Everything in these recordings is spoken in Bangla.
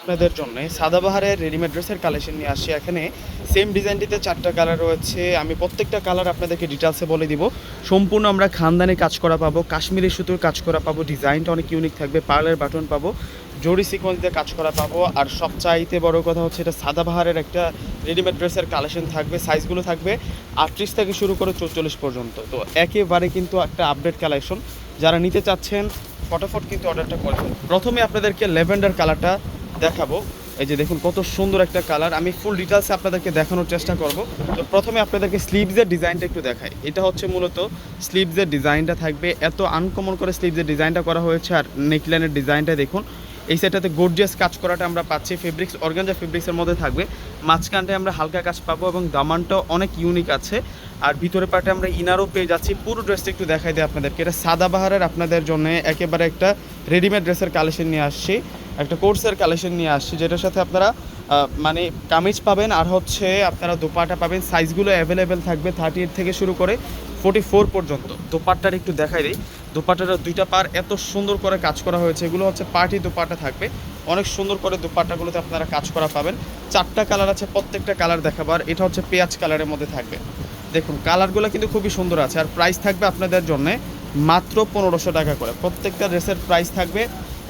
আপনাদের জন্য সাদাবাহারের রেডিমেড ড্রেসের কালেকশন নিয়ে আসছি এখানে। সেম ডিজাইনটিতে চারটা কালার রয়েছে। আমি প্রত্যেকটা কালার আপনাদেরকে ডিটেলসে বলে দিব। সম্পূর্ণ আমরা খানদানি কাজ করা পাবো, কাশ্মীরি সুতোর কাজ করা পাবো, ডিজাইনটা অনেক ইউনিক থাকবে পার্লের বাটন পাবো, জরি সিকোয়েন্স দিয়ে কাজ করা পাবো। আর সবচাইতে বড় কথা হচ্ছে এটা সাদাবাহারের একটা রেডিমেড ড্রেসের কালেকশন থাকবে সাইজগুলো থাকবে আটত্রিশ থেকে শুরু করে চৌচল্লিশ পর্যন্ত। তো একেবারে কিন্তু একটা আপডেট কালেকশন যারা নিতে চাচ্ছেন ফটাফট কিন্তু অর্ডারটা করে প্রথমে আপনাদেরকে ল্যাভেন্ডার কালারটা দেখাবো। এই যে দেখুন, কত সুন্দর একটা কালার। আমি ফুল ডিটেলসে আপনাদেরকে দেখানোর চেষ্টা করব। তো প্রথমে আপনাদেরকে স্লিভসের ডিজাইনটা একটু দেখাই। এটা হচ্ছে মূলত স্লিভসের ডিজাইনটা থাকবে। এত আনকমন করে স্লিভসের ডিজাইনটা করা হয়েছে আর নেকলাইনের ডিজাইনটা দেখুন। এই সাইডটাতে গোর্জিয়াস কাজ করাটা আমরা পাচ্ছি। ফেব্রিক্স অর্গানজা ফেব্রিক্সের মধ্যে থাকবে। মাঝখানটায় আমরা হালকা কাজ পাবো এবং দামানটাও অনেক ইউনিক আছে। আর ভিতরে পাটে আমরা ইনারও পেয়ে যাচ্ছি। পুরো ড্রেসটা একটু দেখাই দিই আপনাদেরকে। এটা সাদাবাহারের আপনাদের জন্য একেবারে একটা রেডিমেড ড্রেসের কালেকশন নিয়ে আসছি। একটা কোর্সের কালেকশন নিয়ে আসছি, যেটার সাথে আপনারা মানে কামিজ পাবেন আর হচ্ছে আপনারা দোপাটা পাবেন। সাইজগুলো অ্যাভেলেবেল থাকবে থার্টি এইট থেকে শুরু করে ফোর্টি ফোর পর্যন্ত। দোপাট্টার একটু দেখাই দিই। দোপাট্টাটা দুইটা পার এত সুন্দর করে কাজ করা হয়েছে। এগুলো হচ্ছে পার্টি দোপাট্টা থাকবে। অনেক সুন্দর করে দোপাট্টাগুলোতে আপনারা কাজ করা পাবেন। চারটা কালার আছে, প্রত্যেকটা কালার দেখাবার এটা হচ্ছে পেঁয়াজ কালারের মধ্যে থাকবে। দেখুন, কালারগুলো কিন্তু খুবই সুন্দর আছে আর প্রাইস থাকবে আপনাদের জন্য মাত্র পনেরোশো টাকা করে। প্রত্যেকটা ড্রেসের প্রাইস থাকবে।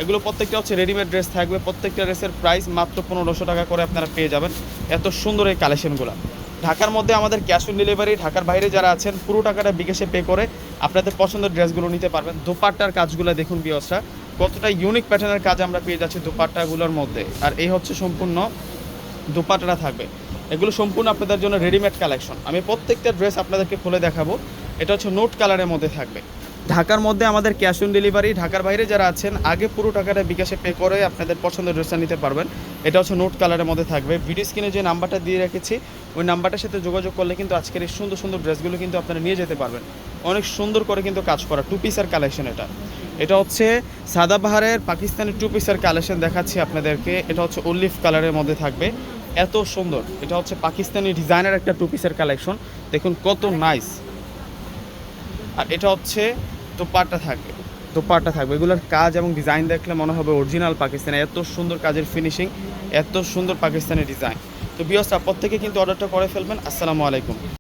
এগুলো প্রত্যেকটা হচ্ছে রেডিমেড ড্রেস থাকবে। প্রত্যেকটা ড্রেসের প্রাইস মাত্র পনেরোশো টাকা করে আপনারা পেয়ে যাবেন। এত সুন্দর এই কালেকশনগুলো ঢাকার মধ্যে আমাদের ক্যাশ অন ডেলিভারি ঢাকার বাইরে যারা আছেন, পুরো টাকাটা বিকাশে পে করে আপনাদের পছন্দের ড্রেসগুলো নিতে পারবেন। দোপাট্টার কাজগুলো দেখুন বিয়সরা। কতটা ইউনিক প্যাটার্নের কাজ আমরা পেয়ে যাচ্ছি দোপাট্টাগুলোর মধ্যে। আর এই হচ্ছে সম্পূর্ণ দোপাট্টাটা থাকবে। এগুলো সম্পূর্ণ আপনাদের জন্য রেডিমেড কালেকশন আমি প্রত্যেকটা ড্রেস আপনাদেরকে খুলে দেখাবো। এটা হচ্ছে নোট কালারের মধ্যে থাকবে। ঢাকার মধ্যে আমাদের ক্যাশ অন ডেলিভারি ঢাকার বাইরে যারা আছেন, আগে পুরো টাকাটা বিকাশে পে করে আপনাদের পছন্দের ড্রেসটা নিতে পারবেন। এটা হচ্ছে নোট কালারের মধ্যে থাকবে। ভিডিও স্ক্রিনে যে নাম্বারটা দিয়ে রেখেছি, ওই নাম্বারটার সাথে যোগাযোগ করলে কিন্তু আজকের এই সুন্দর সুন্দর ড্রেসগুলো কিন্তু আপনারা নিয়ে যেতে পারবেন। অনেক সুন্দর করে কিন্তু কাজ করা টু পিসের কালেকশন এটা। এটা হচ্ছে সাদাবাহারের পাকিস্তানি টু পিসের কালেকশন দেখাচ্ছি আপনাদেরকে। এটা হচ্ছে অলিভ কালারের মধ্যে থাকবে। এত সুন্দর। এটা হচ্ছে পাকিস্তানি ডিজাইনের একটা টু পিসের কালেকশন দেখুন, কত নাইস আর এটা হচ্ছে দোপাট্টা থাকবে দোপাট্টা থাকবে। এগুলোর কাজ এবং ডিজাইন দেখলে মনে হবে অরিজিনাল পাকিস্তানি। এত সুন্দর কাজের ফিনিশিং এত সুন্দর পাকিস্তানি ডিজাইন তো বিয়সটা প্রত্যেকে কিন্তু অর্ডারটা করে ফেলবেন। আসসালামু আলাইকুম।